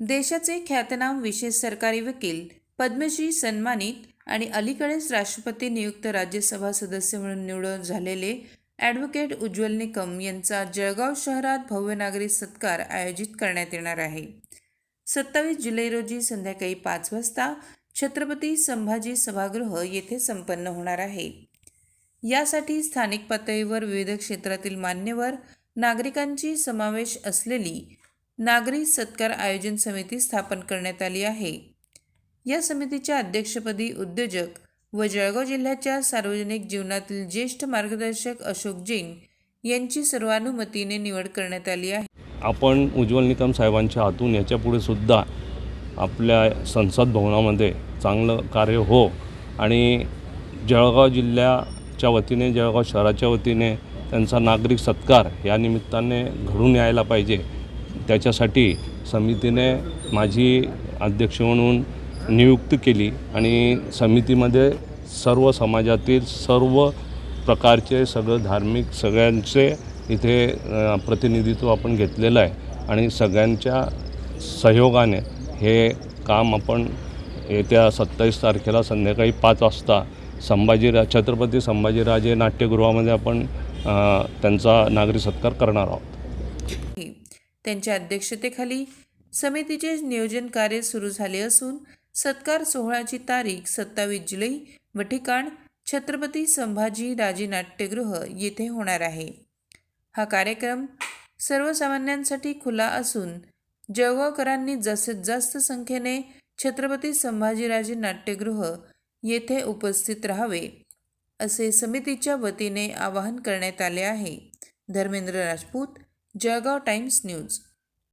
देशाचे ख्यातनाम विशेष सरकारी वकील पद्मश्री सन्मानित आणि अलीकडेच राष्ट्रपती नियुक्त राज्यसभा सदस्य म्हणून निवडून झालेले ॲडव्होकेट उज्ज्वल निकम यांचा जळगाव शहरात भव्य नागरी सत्कार आयोजित करण्यात येणार आहे. सत्तावीस जुलै रोजी संध्याकाळी पाच वाजता छत्रपती संभाजी सभागृह येथे संपन्न होणार आहे. यासाठी स्थानिक पातळीवर विविध क्षेत्रातील मान्यवर नागरिकांची समावेश असलेली नागरी सत्कार आयोजन समिती स्थापन करण्यात आली आहे. या समितीच्या अध्यक्षपदी उद्योजक व जळगाव जिल्ह्याच्या सार्वजनिक जीवनातील ज्येष्ठ मार्गदर्शक अशोक जैन यांची सर्वानुमतीने निवड करण्यात आली आहे. आपण उज्ज्वल निकम साहेबांच्या हातून याच्यापुढे सुद्धा आपल्या संसद भवनामध्ये चांगलं कार्य हो आणि जळगाव जिल्ह्याच्या वतीने जळगाव शहराच्या वतीने त्यांचा नागरिक सत्कार या निमित्ताने घडून यायला पाहिजे. त्याच्यासाठी समितीने माझी अध्यक्ष म्हणून नियुक्त केली आणि समितीमध्ये सर्व समाजातील सर्व प्रकारचे सगळं धार्मिक सगळ्यांचे इथे प्रतिनिधित्व आपण घेतलेलं आहे आणि सगळ्यांच्या सहयोगाने हे काम आपण येत्या सत्तावीस तारखेला संध्याकाळी पाच वाजता संभाजीरा छत्रपती संभाजीराजे नाट्यगृहामध्ये आपण त्यांचा नागरी सत्कार करणार आहोत. त्यांच्या अध्यक्षतेखाली समितीचे नियोजन कार्य सुरू झाले असून सत्कार सोहळ्याची तारीख सत्तावीस जुलै व ठिकाण छत्रपती संभाजी राजे नाट्यगृह येथे होणार आहे. हा कार्यक्रम सर्वसामान्यांसाठी खुला असून जळगावकरांनी जास्तीत जास्त संख्येने छत्रपती संभाजीराजे नाट्यगृह येथे उपस्थित राहावे असे समितीच्या वतीने आवाहन करण्यात आले आहे. Dharmendra Rajput Jaga Times News